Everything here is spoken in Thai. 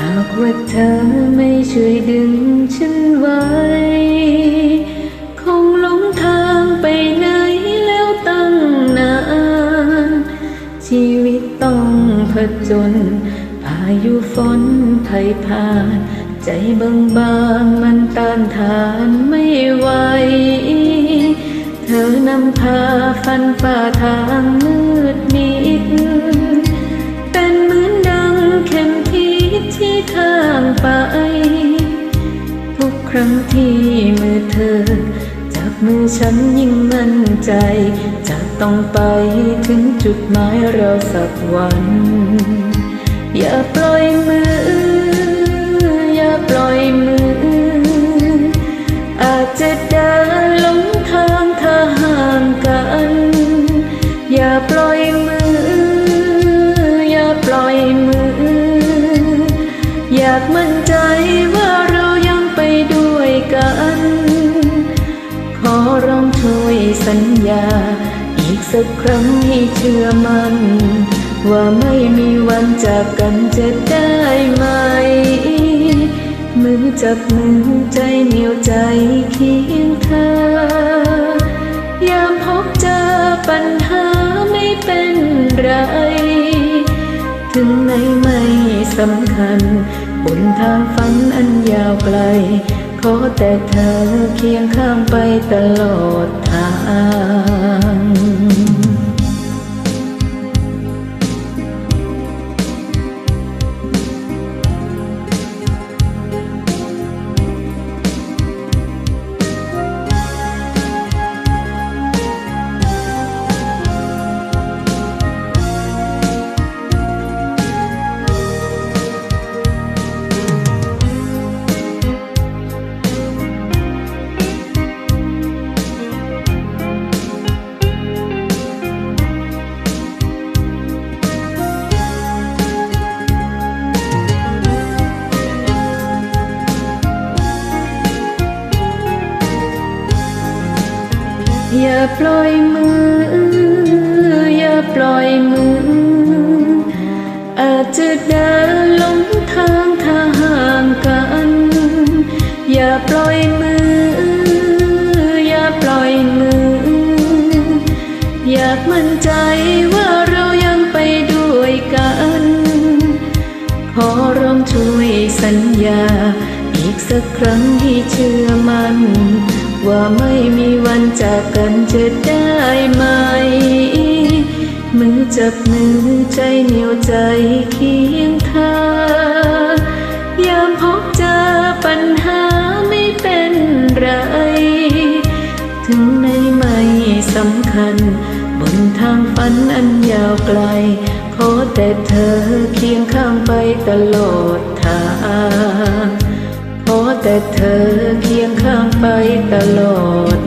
หากว่าเธอไม่ช่วยดึงฉันไว้ คงหลงทางไปไหนแล้วตั้งนาน ชีวิตต้องผจญพายุฝนไทยผ่าน ใจบางบางมันต้านทานไม่ไหว เธอนำพาฟันฝ่าทางมืดมิด รั้งที่มือเธอ จับมือฉันยิ่งมั่นใจ จะต้องไปถึงจุดหมายเราสักวัน อย่าปล่อยมือ อย่าปล่อยมือ อาจจะเดินหลงทางถ้าห่างกัน อย่าปล่อยมือ อย่าปล่อยมือ อยากมั่น ช่วยสัญญา อีกสักครั้งให้เชื่อมันว่าไม่มีวันจากกันจะได้ไหม มือจับมือใจเหนียวใจเคียงเธอยามพบเจอปัญหาไม่เป็นไร ถึงไหนไม่สำคัญบนทางฝันอันยาวไกล ขอแต่เธอเคียงข้างไปตลอด อย่าปล่อยมือ อย่าปล่อยมือ อาจจะเดินหลงทางถ้าห่างกัน อย่าปล่อยมือ อย่าปล่อยมือ อยากมั่นใจว่าเรายังไปด้วยกัน ขอร้องช่วยสัญญา อีกสักครั้งให้เชื่อมัน ว่าไม่มีวันจากกันจะได้ไหม มือจับมือใจเหนียวใจเคียงเธอยามพบเจอปัญหาไม่เป็นไร ถึงในไม่สำคัญ บนทางฝันอันยาวไกล ขอแต่เธอเคียงข้างไปตลอดทาง ขอแต่เธอเคียงข้างไปตลอด